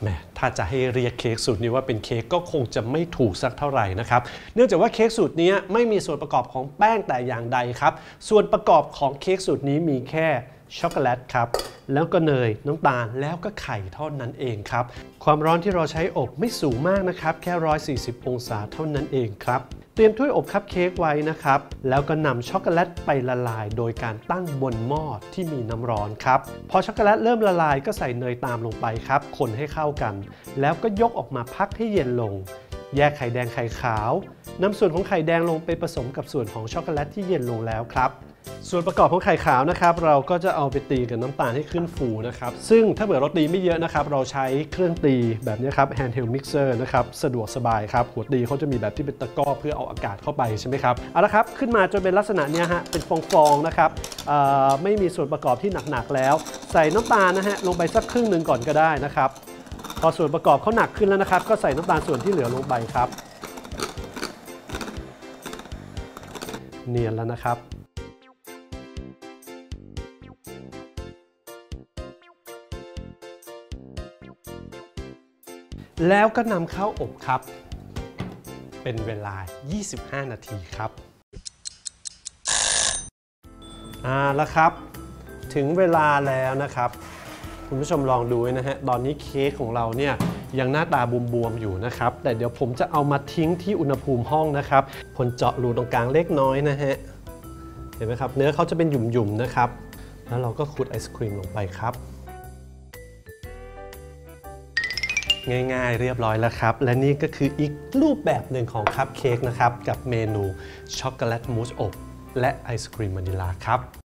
แหมถ้าจะให้เรียกเค้กสูตรนี้ว่าเป็นเค้กก็คงจะไม่ถูกสักเท่าไหร่นะครับ เนื่องจากว่าเค้กสูตรนี้ไม่มีส่วนประกอบของแป้งแต่อย่างใดครับ ส่วนประกอบของเค้กสูตรนี้มีแค่ช็อกโกแลตครับ แล้วก็เนย น้ำตาล แล้วก็ไข่เท่านั้นเองครับ ความร้อนที่เราใช้อบไม่สูงมากนะครับ แค่ 140 องศาเท่านั้นเองครับ เตรียมถ้วยอบคัพเค้กไว้นะครับ แล้วก็นำช็อกโกแลตไปละลายโดยการตั้งบนหม้อที่มีน้ำร้อนครับ พอช็อกโกแลตเริ่มละลายก็ใส่เนยตามลงไปครับ คนให้เข้ากัน แล้วก็ยกออกมาพักให้เย็นลง แยกไข่แดงไข่ขาวนำส่วนของไข่แดงลงไปผสมกับส่วนของช็อกโกแลตที่เย็นลงแล้วครับ ส่วนประกอบของไข่ขาวนะครับ เราก็จะเอาไปตีกับน้ำตาลให้ขึ้นฟูนะครับ ซึ่งถ้าเกิดเราตีไม่เยอะนะครับ เราใช้เครื่องตีแบบนี้ครับ handheld mixer นะครับ สะดวกสบายครับ หัวตีเขาจะมีแบบที่เป็นตะกร้อเพื่อเอาอากาศเข้าไปใช่ไหมครับ เอาละครับ ขึ้นมาจนเป็นลักษณะเนี้ยฮะ เป็นฟองๆนะครับไม่มีส่วนประกอบที่หนักๆแล้ว ใส่น้ำตาลนะฮะ ลงไปสักครึ่งหนึ่งก่อนก็ได้นะครับ อส่วนประกอบเขาหนักขึ้นแล้วนะครับ ก็ใส่น้ำตาลส่วนที่เหลือลงไปครับ เนียนแล้วนะครับ แล้วก็นำเข้าอบครับ เป็นเวลา 25 นาทีครับอ่าแล้วครับ ถึงเวลาแล้วนะครับ คุณผู้ชมลองดูนะฮะ ตอนนี้เค้กของเราเนี่ยยังหน้าตาบวมๆอยู่นะครับ แต่เดี๋ยวผมจะเอามาทิ้งที่อุณหภูมิห้องนะครับผลเจาะรูตรงกลางเล็กน้อยนะฮะ เห็นไหมครับ เนื้อเขาจะเป็นหยุ่มๆนะครับ แล้วเราก็ขูดไอศครีมลงไปครับ ง่ายๆเรียบร้อยแล้วครับ และนี่ก็คืออีกรูปแบบหนึ่งของคัพเค้กนะครับ กับเมนูช็อกโกแลตมูสอบและไอศครีมวานิลาครับ